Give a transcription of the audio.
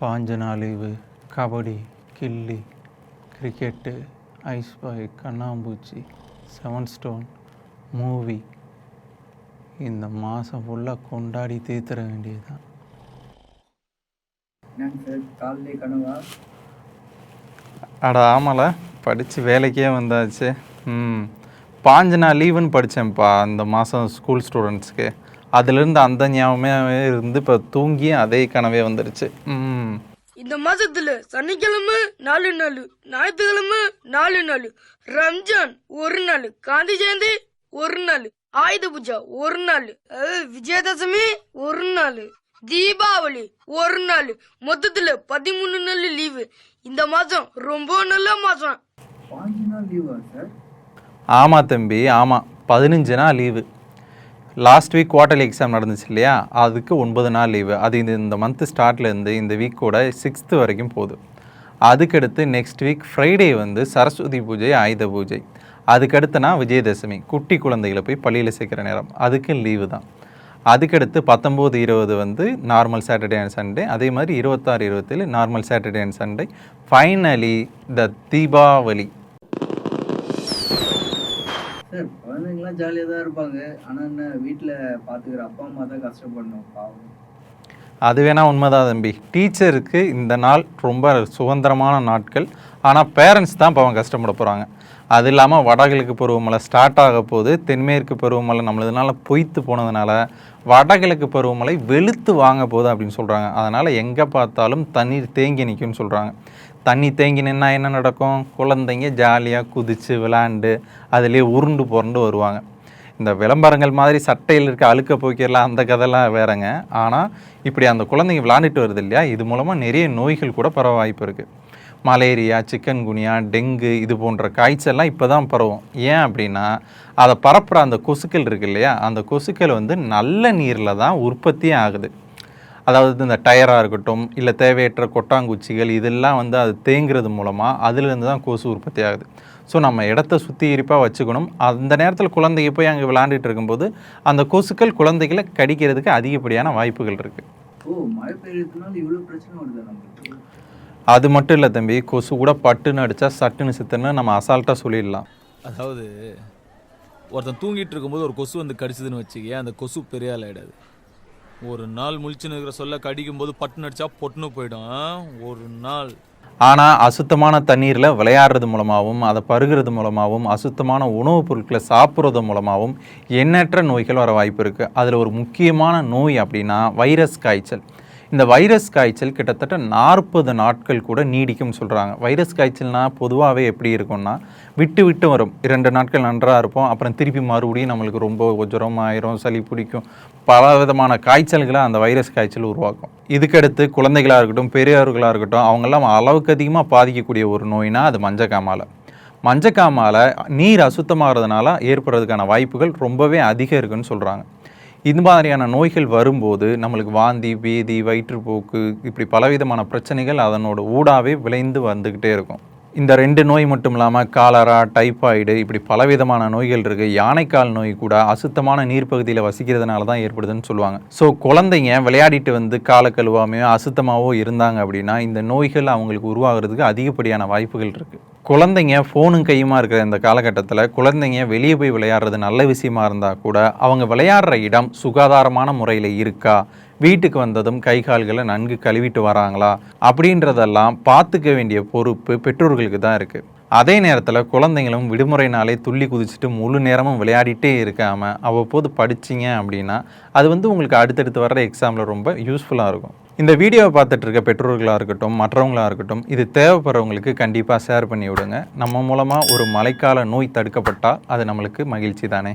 பாஞ்சு நாள் லீவு கபடி கில்லி கிரிக்கெட்டு ஐஸ் பாய் கண்ணாம்பூச்சி செவன் ஸ்டோன் மூவி. இந்த மாதம் ஃபுல்லாக கொண்டாடி தீர்த்துற வேண்டியதுதான். அட ஆமால. படித்து வேலைக்கே வந்தாச்சு. ம். பாஞ்சு நாள் லீவுன்னு படித்தேன்ப்பா இந்த மாதம் ஸ்கூல் ஸ்டூடெண்ட்ஸ்க்கு அதுலேருந்து அந்த ஞாபகமே இருந்து இப்போ தூங்கி அதே கனவே வந்துடுச்சு ம். இந்த மாசத்துல சனிக்கிழமை நாலு நாள் ஞாயிற்றுக்கிழமை நாலு நாள் ரம்ஜான் ஒரு நாள் காந்தி ஜெயந்தி ஒரு நாள் ஆயுத பூஜா ஒரு நாள் விஜயதசமி ஒரு நாள் தீபாவளி ஒரு நாள் மொத்தத்துல பதிமூணு நாள் லீவு. இந்த மாசம் ரொம்ப நல்ல மாசம். ஆமாம் தம்பி ஆமாம் பதினஞ்சு நாள் leave. Last week quarterly exam நடந்துச்சு இல்லையா? அதுக்கு ஒன்பது நாள் லீவு அது இந்த இந்த மந்த் ஸ்டார்ட்லேருந்து இந்த வீக்கோட சிக்ஸ்த்து வரைக்கும் போகுது. அதுக்கடுத்து நெக்ஸ்ட் வீக் ஃப்ரைடே வந்து சரஸ்வதி பூஜை ஆயுத பூஜை. அதுக்கடுத்துனா விஜயதசமி. குட்டி குழந்தைகளை போய் பள்ளியில் சேர்க்குற நேரம். அதுக்கு லீவு தான். அதுக்கடுத்து பத்தொம்போது இருபது வந்து நார்மல் சாட்டர்டே அண்ட் சண்டே அதே மாதிரி இருபத்தாறு இருபத்தேழு normal Saturday and Sunday finally the Deepavali குழந்தைங்களாம் ஜாலியாக தான் இருப்பாங்க. ஆனால் என்ன வீட்டில் பார்த்துக்கிற அப்பா அம்மா தான் கஷ்டப்படணும் பாவம். அது வேணா உண்மைதான் தம்பி. டீச்சருக்கு இந்த நாள் ரொம்ப சுதந்திரமான நாட்கள். ஆனால் பேரண்ட்ஸ் தான் இப்போ அவங்க கஷ்டப்பட போகிறாங்க அது இல்லாமல் வடகிழக்கு பருவமழை ஸ்டார்ட் ஆக போது தென்மேற்கு பருவமழை நம்மளதுனால பொய்த்து போனதுனால வடகிழக்கு பருவமழை வெளுத்து வாங்க போகுது அப்படின்னு சொல்கிறாங்க அதனால் எங்கே பார்த்தாலும் தண்ணீர் தேங்கி நிற்கும்னு சொல்கிறாங்க தண்ணி தேங்கி நின்னா என்ன நடக்கும்? குழந்தைங்க ஜாலியாக குதித்து விளாண்டு அதிலே உருண்டு புரண்டு வருவாங்க. இந்த விளம்பரங்கள் மாதிரி சட்டையில் இருக்க அழுக்க போக்கிடலாம் அந்த கதைலாம் வேறங்க. ஆனால் இப்படி அந்த குழந்தைங்க விளாண்டுட்டு வருது இல்லையா? இது மூலமாக நிறைய நோய்கள் கூட பரவ வாய்ப்பு இருக்குது மலேரியா சிக்கன் குனியா டெங்கு இது போன்ற காய்ச்சல்லாம் இப்போ தான் பரவும். ஏன் அப்படின்னா அதை பரப்புகிற அந்த கொசுக்கள் இருக்கு இல்லையா? அந்த கொசுக்கள் வந்து நல்ல நீரில் தான் உற்பத்தியே ஆகுது. அதாவது இந்த டயராக இருக்கட்டும் இல்லை தேவையற்ற கொட்டாங்குச்சிகள் இதெல்லாம் வந்து அது தேங்குறது மூலமாக அதுலேருந்து தான் கொசு உற்பத்தி ஆகுது. ஸோ நம்ம இடத்த சுத்திகரிப்பாக வச்சுக்கணும். அந்த நேரத்தில் குழந்தைங்க போய் அங்கே விளாண்டுட்டு இருக்கும்போது அந்த கொசுக்கள் குழந்தைகளை கடிக்கிறதுக்கு அதிகப்படியான வாய்ப்புகள் இருக்குது அது மட்டும் இல்லை தம்பி கொசு கூட பட்டுன்னு அடித்தா சட்டுன்னு சித்துன்னு நம்ம அசால்ட்டாக சொல்லிடலாம். அதாவது ஒருத்தன் தூங்கிட்டு இருக்கும்போது ஒரு கொசு வந்து கடிச்சதுன்னு வச்சுக்கயே அந்த கொசு பெரிய ஆள் ஆயிடாது. ஒரு நாள் முழிச்சுன்னு இருக்கிற சொல்ல கடிக்கும் போது பட்டுன்னு அடிச்சா பொட்டுன்னு போயிடும். ஒரு நாள். ஆனால் அசுத்தமான தண்ணீரில் விளையாடுறது மூலமாகவும் அதை பருகிறது மூலமாகவும் அசுத்தமான உணவுப் பொருட்களை சாப்பிட்றது மூலமாகவும் எண்ணற்ற நோய்கள் வர வாய்ப்பு இருக்குது அதில் ஒரு முக்கியமான நோய் அப்படின்னா வைரஸ் காய்ச்சல். இந்த வைரஸ் காய்ச்சல் கிட்டத்தட்ட நாற்பது நாட்கள் கூட நீடிக்கும்னு சொல்கிறாங்க வைரஸ் காய்ச்சல்னால் பொதுவாகவே எப்படி இருக்கும்னா விட்டு விட்டு வரும். இரண்டு நாட்கள் நன்றாக இருப்போம். அப்புறம் திருப்பி மறுபடியும் நம்மளுக்கு ரொம்ப ஜுரம் ஆயிரும் சளி பிடிக்கும். பல விதமான காய்ச்சல்களை அந்த வைரஸ் காய்ச்சல் உருவாக்கும். இதுக்கடுத்து குழந்தைகளாக இருக்கட்டும் பெரியவர்களாக இருக்கட்டும் அவங்கெல்லாம் அளவுக்கு அதிகமாக பாதிக்கக்கூடிய ஒரு நோய்னா அது மஞ்சக்காமாலை. மஞ்சக்காமாலை நீர் அசுத்தமாகிறதுனால ஏற்படுறதுக்கான வாய்ப்புகள் ரொம்பவே அதிகம் இருக்குன்னு சொல்கிறாங்க இந்த மாதிரியான நோய்கள் வரும்போது நம்மளுக்கு வாந்தி பேதி வயிற்றுப்போக்கு இப்படி பலவிதமான பிரச்சனைகள் அதனோட ஊடாவே விளைந்து வந்துக்கிட்டே இருக்கும். இந்த ரெண்டு நோய் மட்டும் இல்லாமல் காலரா டைஃபாய்டு இப்படி பலவிதமான நோய்கள் இருக்குது யானைக்கால் நோய் கூட அசுத்தமான நீர்ப்பகுதியில் வசிக்கிறதுனால தான் ஏற்படுதுன்னு சொல்லுவாங்க. ஸோ குழந்தைங்க விளையாடிட்டு வந்து காலை கழுவாமையோ அசுத்தமாகவோ இருந்தாங்க அப்படின்னா இந்த நோய்கள் அவங்களுக்கு உருவாகிறதுக்கு அதிகப்படியான வாய்ப்புகள் இருக்குது குழந்தைங்க ஃபோனும் கையுமா இருக்கிற இந்த காலகட்டத்தில் குழந்தைங்க வெளியே போய் விளையாடுறது நல்ல விஷயமா இருந்தால் கூட அவங்க விளையாடுற இடம் சுகாதாரமான முறையில் இருக்கா? வீட்டுக்கு வந்ததும் கை கால்களை நன்கு கழுவிட்டு வராங்களா? அப்படின்றதெல்லாம் பார்த்துக்க வேண்டிய பொறுப்பு பெற்றோர்களுக்கு தான் இருக்குது அதே நேரத்தில் குழந்தைங்களும் விடுமுறை நாளே துள்ளி குதிச்சுட்டு முழு நேரமும் விளையாடிட்டே இருக்காமல் அவ்வப்போது படிச்சிங்க அப்படின்னா அது வந்து உங்களுக்கு அடுத்தடுத்து வர்ற எக்ஸாமில் ரொம்ப யூஸ்ஃபுல்லாக இருக்கும். இந்த வீடியோவை பார்த்துட்டு இருக்க பெற்றோர்களாக இருக்கட்டும் மற்றவங்களாக இருக்கட்டும் இது தேவைப்படுறவங்களுக்கு கண்டிப்பாக ஷேர் பண்ணி விடுங்க. நம்ம மூலமாக ஒரு மழைக்கால நோய் தடுக்கப்பட்டால் அது நம்மளுக்கு மகிழ்ச்சி தானே?